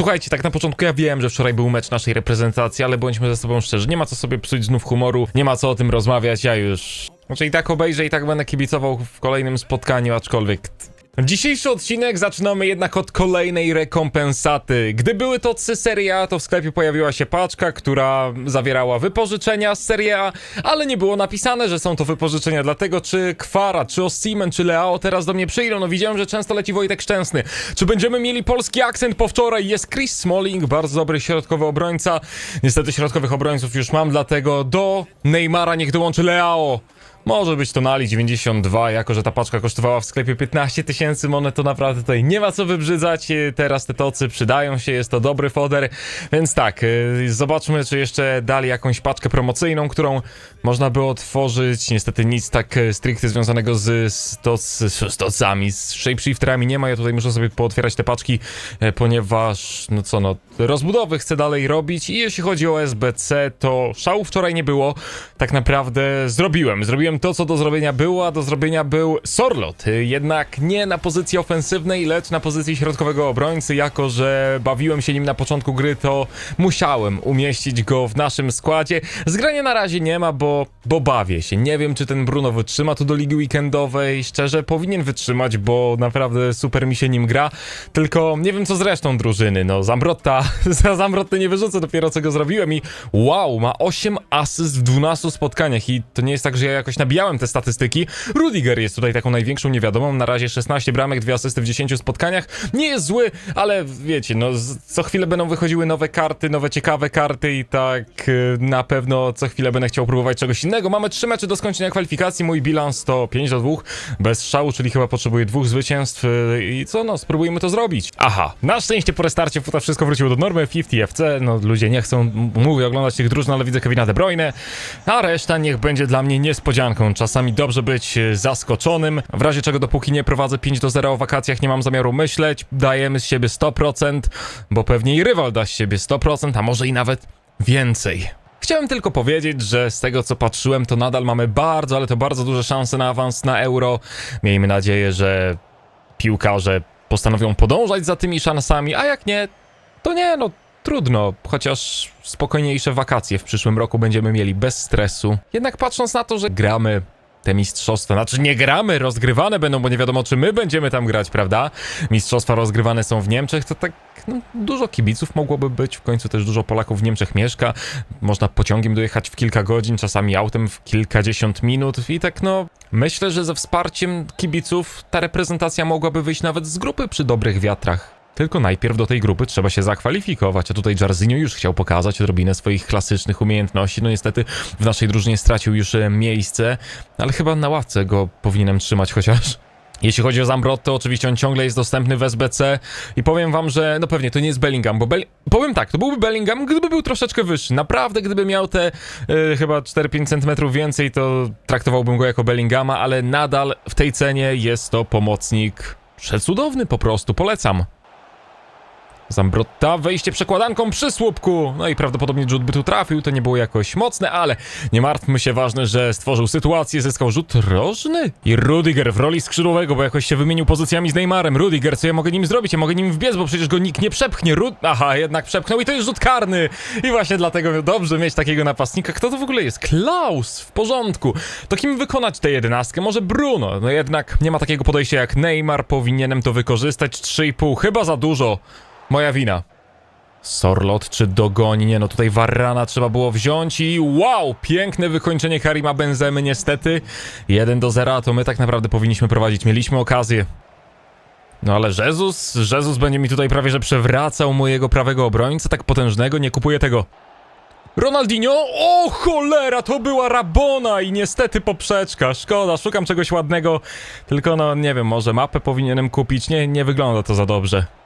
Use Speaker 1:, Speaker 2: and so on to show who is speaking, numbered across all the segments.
Speaker 1: Słuchajcie, tak na początku ja wiem, że wczoraj był mecz naszej reprezentacji, ale bądźmy ze sobą szczerzy, nie ma co sobie psuć znów humoru, nie ma co o tym rozmawiać, ja już... Znaczy i tak obejrzę i tak będę kibicował w kolejnym spotkaniu, aczkolwiek... Dzisiejszy odcinek zaczynamy jednak od kolejnej rekompensaty. Gdy były to trzy Serie A, to w sklepie pojawiła się paczka, która zawierała wypożyczenia z Serie A, ale nie było napisane, że są to wypożyczenia, dlatego czy Kwara, czy Osimen, czy Leao teraz do mnie przyjdą. No widziałem, że często leci Wojtek Szczęsny. Czy będziemy mieli polski akcent po wczoraj? Jest Chris Smalling, bardzo dobry środkowy obrońca. Niestety środkowych obrońców już mam, dlatego do Neymara niech dołączy Leao. Może być to Nali 92, jako że ta paczka kosztowała w sklepie 15 tysięcy monet, to naprawdę tutaj nie ma co wybrzydzać. Teraz te tocy przydają się, jest to dobry foder, więc tak, e, zobaczmy, czy jeszcze dali jakąś paczkę promocyjną, którą można by otworzyć. Niestety nic tak e, stricte związanego z, z, toc, z tocami, z shapeshifterami nie ma. Ja tutaj muszę sobie pootwierać te paczki, e, ponieważ, no co no, rozbudowy chcę dalej robić i jeśli chodzi o SBC, to szału wczoraj nie było. Tak naprawdę zrobiłem. Zrobiłem to, co do zrobienia było, a do zrobienia był Sorlot. Jednak nie na pozycji ofensywnej, lecz na pozycji środkowego obrońcy. Jako, że bawiłem się nim na początku gry, to musiałem umieścić go w naszym składzie. Zgrania na razie nie ma, bo, bo bawię się. Nie wiem, czy ten Bruno wytrzyma tu do ligi weekendowej. Szczerze, powinien wytrzymać, bo naprawdę super mi się nim gra. Tylko nie wiem, co z resztą drużyny. No, Zambrotta, za Zambrotty nie wyrzucę dopiero, co go zrobiłem i wow, ma 8 asyst w 12 spotkaniach i to nie jest tak, że ja jakoś nabijałem te statystyki. Rudiger jest tutaj taką największą niewiadomą. Na razie 16 bramek, 2 asysty w 10 spotkaniach. Nie jest zły, ale wiecie, no co chwilę będą wychodziły nowe karty, nowe ciekawe karty i tak y, na pewno co chwilę będę chciał próbować czegoś innego. Mamy 3 mecze do skończenia kwalifikacji. Mój bilans to 5 do 2 bez szału, czyli chyba potrzebuję dwóch zwycięstw y, i co no, spróbujmy to zrobić. Aha, na szczęście po restarcie futa wszystko wróciło do normy. 50 FC, no ludzie nie chcą, mówię, oglądać tych drużyn, ale widzę Kevina De Bruyne, a reszta niech będzie dla mnie niespodzianką. Czasami dobrze być e, zaskoczonym, w razie czego dopóki nie prowadzę 5 do 0 o wakacjach, nie mam zamiaru myśleć, dajemy z siebie 100%, bo pewnie i rywal da z siebie 100%, a może i nawet więcej. Chciałem tylko powiedzieć, że z tego co patrzyłem, to nadal mamy bardzo, ale to bardzo duże szanse na awans na euro. Miejmy nadzieję, że piłkarze postanowią podążać za tymi szansami, a jak nie, to nie, no trudno, chociaż spokojniejsze wakacje w przyszłym roku będziemy mieli bez stresu. Jednak patrząc na to, że gramy te mistrzostwa, znaczy nie gramy, rozgrywane będą, bo nie wiadomo czy my będziemy tam grać, prawda? Mistrzostwa rozgrywane są w Niemczech, to tak no, dużo kibiców mogłoby być, w końcu też dużo Polaków w Niemczech mieszka, można pociągiem dojechać w kilka godzin, czasami autem w kilkadziesiąt minut i tak no, myślę, że ze wsparciem kibiców ta reprezentacja mogłaby wyjść nawet z grupy przy dobrych wiatrach. Tylko najpierw do tej grupy trzeba się zakwalifikować, a tutaj Jarzinho już chciał pokazać odrobinę swoich klasycznych umiejętności. No niestety w naszej drużynie stracił już e, miejsce, ale chyba na ławce go powinienem trzymać chociaż. Jeśli chodzi o Zambrot, to oczywiście on ciągle jest dostępny w SBC i powiem wam, że no pewnie to nie jest Bellingham, bo Bell... powiem tak, to byłby Bellingham, gdyby był troszeczkę wyższy. Naprawdę, gdyby miał te e, chyba 4-5 cm więcej, to traktowałbym go jako Bellinghama, ale nadal w tej cenie jest to pomocnik przecudowny po prostu, polecam. Zambrotta, wejście przekładanką przy słupku. No i prawdopodobnie rzut by tu trafił, to nie było jakoś mocne, ale nie martwmy się, ważne, że stworzył sytuację, zyskał rzut rożny. I Rudiger w roli skrzydłowego, bo jakoś się wymienił pozycjami z Neymarem. Rudiger, co ja mogę nim zrobić? Ja mogę nim wbiec, bo przecież go nikt nie przepchnie. Rud... Aha, jednak przepchnął i to jest rzut karny. I właśnie dlatego dobrze mieć takiego napastnika. Kto to w ogóle jest? Klaus! W porządku. To kim wykonać tę jedenastkę? Może Bruno? No jednak nie ma takiego podejścia jak Neymar, powinienem to wykorzystać. 3,5, chyba za dużo. Moja wina. Sorlot czy dogoni? Nie no, tutaj Varana trzeba było wziąć i wow! Piękne wykończenie Karima Benzemy niestety. 1 do 0, a to my tak naprawdę powinniśmy prowadzić. Mieliśmy okazję. No ale Jezus, Jezus będzie mi tutaj prawie że przewracał mojego prawego obrońcę, tak potężnego, nie kupuję tego. Ronaldinho? O cholera, to była Rabona i niestety poprzeczka. Szkoda, szukam czegoś ładnego, tylko no nie wiem, może mapę powinienem kupić. Nie, nie wygląda to za dobrze.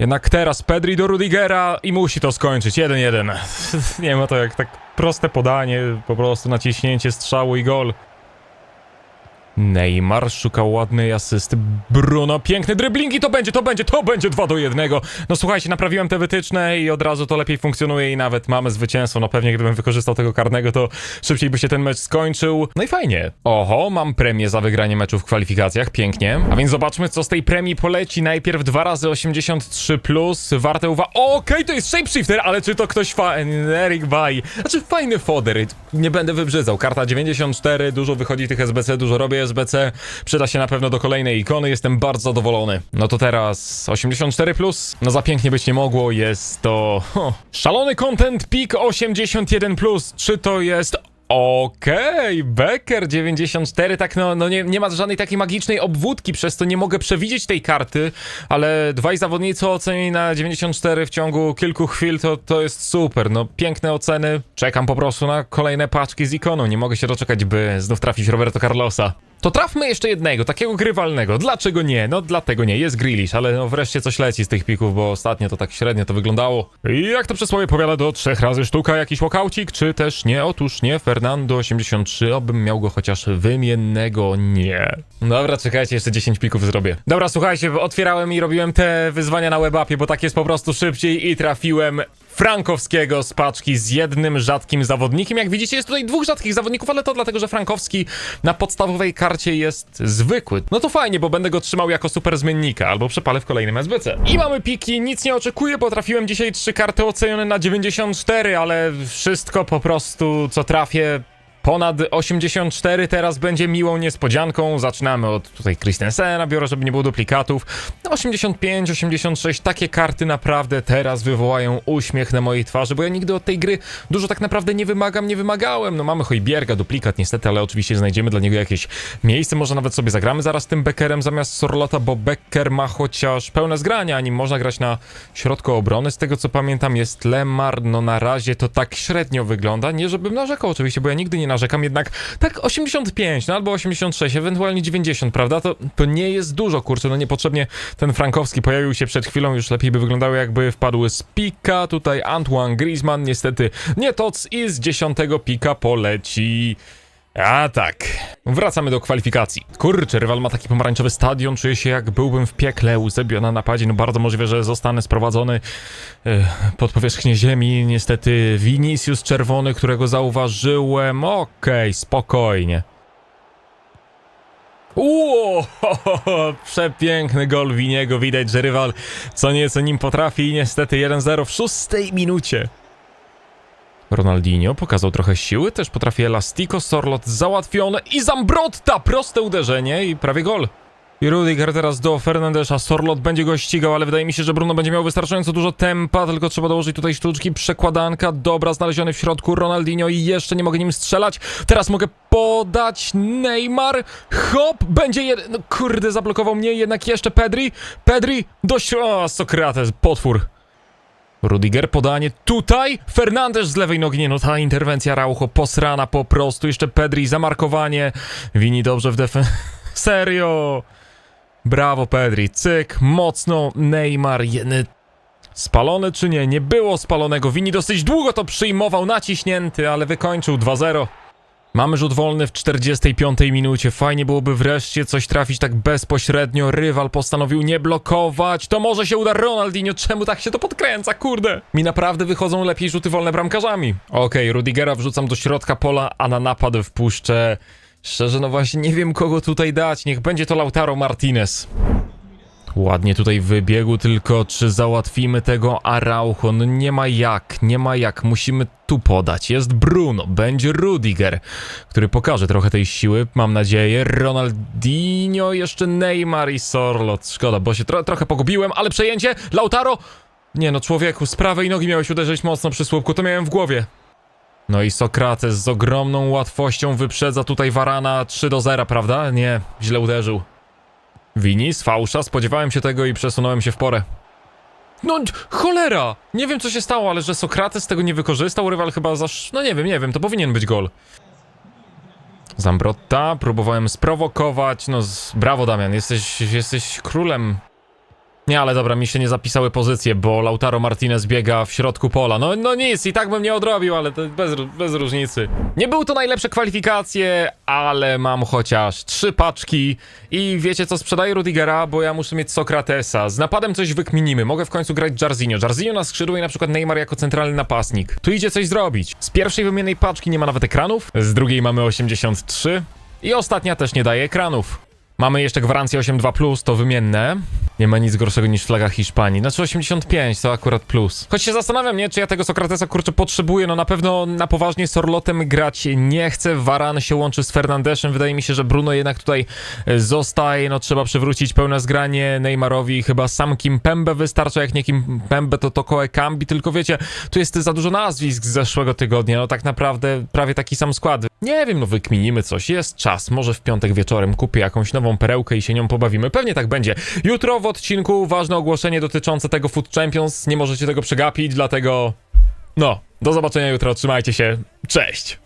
Speaker 1: Jednak teraz Pedri do Rudigera i musi to skończyć. 1-1. Nie ma to jak tak proste podanie, po prostu naciśnięcie strzału i gol. Neymar szuka ładnej asysty. Bruno, piękne driblingi, to będzie, to będzie, to będzie 2 do 1. No słuchajcie, naprawiłem te wytyczne i od razu to lepiej funkcjonuje i nawet mamy zwycięstwo. No pewnie gdybym wykorzystał tego karnego, to szybciej by się ten mecz skończył. No i fajnie. Oho, mam premię za wygranie meczu w kwalifikacjach, pięknie. A więc zobaczmy, co z tej premii poleci. Najpierw 2 razy 83 plus, warte uwagi. Okej, to jest shapeshifter, ale czy to ktoś fajny? Eric Bay. Znaczy fajny foder, nie będę wybrzydzał. Karta 94, dużo wychodzi tych SBC, dużo robię SBC. Przyda się na pewno do kolejnej ikony, jestem bardzo zadowolony. No to teraz 84 plus. No za pięknie być nie mogło, jest to... Szalony content peak 81 plus. Czy to jest Okej, Becker 94, tak no, no nie, nie ma żadnej takiej magicznej obwódki, przez to nie mogę przewidzieć tej karty, ale dwaj zawodnicy ocenieni na 94 w ciągu kilku chwil, to, to jest super, no piękne oceny, czekam po prostu na kolejne paczki z ikoną, nie mogę się doczekać, by znów trafić Roberto Carlosa. To trafmy jeszcze jednego, takiego grywalnego. Dlaczego nie? No dlatego nie, jest Grealish, ale no wreszcie coś leci z tych pików, bo ostatnio to tak średnio to wyglądało. I jak to przysłowie powiada, do trzech razy sztuka jakiś łokaucik, czy też nie? Otóż nie, Fernando 83, obym miał go chociaż wymiennego, nie. Dobra, czekajcie, jeszcze 10 pików zrobię. Dobra, słuchajcie, otwierałem i robiłem te wyzwania na webapie, bo tak jest po prostu szybciej i trafiłem Frankowskiego z paczki z jednym rzadkim zawodnikiem. Jak widzicie, jest tutaj dwóch rzadkich zawodników, ale to dlatego, że Frankowski na podstawowej karcie jest zwykły. No to fajnie, bo będę go trzymał jako super zmiennika, albo przepalę w kolejnym SBC. I mamy piki, nic nie oczekuję, bo trafiłem dzisiaj trzy karty ocenione na 94, ale wszystko po prostu, co trafię, Ponad 84 teraz będzie miłą niespodzianką. Zaczynamy od tutaj Christensena, biorę, żeby nie było duplikatów. No 85, 86, takie karty naprawdę teraz wywołają uśmiech na mojej twarzy, bo ja nigdy od tej gry dużo tak naprawdę nie wymagam, nie wymagałem. No mamy Hojbierga, duplikat niestety, ale oczywiście znajdziemy dla niego jakieś miejsce. Może nawet sobie zagramy zaraz tym Beckerem zamiast Sorlota, bo Becker ma chociaż pełne zgrania, nim można grać na środku obrony. Z tego co pamiętam jest Lemar, no na razie to tak średnio wygląda. Nie żebym narzekał oczywiście, bo ja nigdy nie narzekam, jednak tak 85, no albo 86, ewentualnie 90, prawda? To, to nie jest dużo, kurczę, no niepotrzebnie ten Frankowski pojawił się przed chwilą, już lepiej by wyglądało jakby wpadły z pika, tutaj Antoine Griezmann, niestety nie toc i z 10 pika poleci... A tak. Wracamy do kwalifikacji. Kurczę, rywal ma taki pomarańczowy stadion, czuję się jak byłbym w piekle, Eusebio na napadzie, no bardzo możliwe, że zostanę sprowadzony e, pod powierzchnię ziemi. Niestety Vinicius czerwony, którego zauważyłem, okej, spokojnie. Uuu, przepiękny gol Winiego, widać, że rywal co nieco nim potrafi i niestety 1-0 w szóstej minucie. Ronaldinho pokazał trochę siły, też potrafi Elastico, Sorlot załatwione i Zambrotta! Proste uderzenie i prawie gol. I Rudiger teraz do Fernandesza, Sorlot będzie go ścigał, ale wydaje mi się, że Bruno będzie miał wystarczająco dużo tempa, tylko trzeba dołożyć tutaj sztuczki, przekładanka, dobra, znaleziony w środku Ronaldinho i jeszcze nie mogę nim strzelać. Teraz mogę podać Neymar, hop, będzie jeden, no kurde, zablokował mnie, jednak jeszcze Pedri, Pedri, dość, o, Sokrates, potwór. Rudiger, podanie tutaj, Fernandez z lewej nogi, nie no ta interwencja Raucho posrana po prostu, jeszcze Pedri, zamarkowanie, Wini dobrze w defen... Serio! Brawo Pedri, cyk, mocno, Neymar, jedny... Spalony czy nie? Nie było spalonego, Wini dosyć długo to przyjmował, naciśnięty, ale wykończył 2-0. Mamy rzut wolny w 45 minucie. Fajnie byłoby wreszcie coś trafić tak bezpośrednio. Rywal postanowił nie blokować. To może się uda Ronaldinho. Czemu tak się to podkręca? Kurde. Mi naprawdę wychodzą lepiej rzuty wolne bramkarzami. Okej, okay, Rudigera wrzucam do środka pola, a na napad wpuszczę... Szczerze, no właśnie nie wiem kogo tutaj dać. Niech będzie to Lautaro Martinez. Ładnie tutaj wybiegł, tylko czy załatwimy tego Araujo? No nie ma jak, nie ma jak, musimy tu podać. Jest Bruno, będzie Rudiger, który pokaże trochę tej siły, mam nadzieję. Ronaldinho, jeszcze Neymar i Sorlot. Szkoda, bo się tro trochę pogubiłem, ale przejęcie, Lautaro! Nie no, człowieku, z prawej nogi miałeś uderzyć mocno przy słupku, to miałem w głowie. No i Sokrates z ogromną łatwością wyprzedza tutaj Varana 3 do 0, prawda? Nie, źle uderzył. Wini z fałsza, spodziewałem się tego i przesunąłem się w porę. No, cholera! Nie wiem, co się stało, ale że Sokrates tego nie wykorzystał, rywal chyba zasz... No nie wiem, nie wiem, to powinien być gol. Zambrotta, próbowałem sprowokować, no z... brawo Damian, jesteś, jesteś królem. Nie, ale dobra, mi się nie zapisały pozycje, bo Lautaro Martinez biega w środku pola. No, no nic, i tak bym nie odrobił, ale to bez, bez różnicy. Nie były to najlepsze kwalifikacje, ale mam chociaż trzy paczki i wiecie co, sprzedaję Rudigera, bo ja muszę mieć Sokratesa. Z napadem coś wykminimy, mogę w końcu grać Jarzinho. Jarzinho na skrzydło i na przykład Neymar jako centralny napastnik. Tu idzie coś zrobić. Z pierwszej wymiennej paczki nie ma nawet ekranów, z drugiej mamy 83 i ostatnia też nie daje ekranów. Mamy jeszcze gwarancję 8.2+, to wymienne. Nie ma nic gorszego niż flaga Hiszpanii. Znaczy 85 to akurat plus. Choć się zastanawiam, nie, czy ja tego Sokratesa kurczę potrzebuję. No na pewno na poważnie z Orlotem grać nie chcę. Varan się łączy z Fernandeszem. Wydaje mi się, że Bruno jednak tutaj e, zostaje. No trzeba przywrócić pełne zgranie Neymarowi. Chyba sam Kim Pembe wystarcza. Jak nie Kim Pembe, to Toko Ekambi. Tylko wiecie, tu jest za dużo nazwisk z zeszłego tygodnia. No tak naprawdę prawie taki sam skład. Nie wiem, no wykminimy coś. Jest czas. Może w piątek wieczorem kupię jakąś nową perełkę i się nią pobawimy. Pewnie tak będzie. Jutro w odcinku ważne ogłoszenie dotyczące tego Food Champions. Nie możecie tego przegapić, dlatego... No, do zobaczenia jutro. Trzymajcie się. Cześć!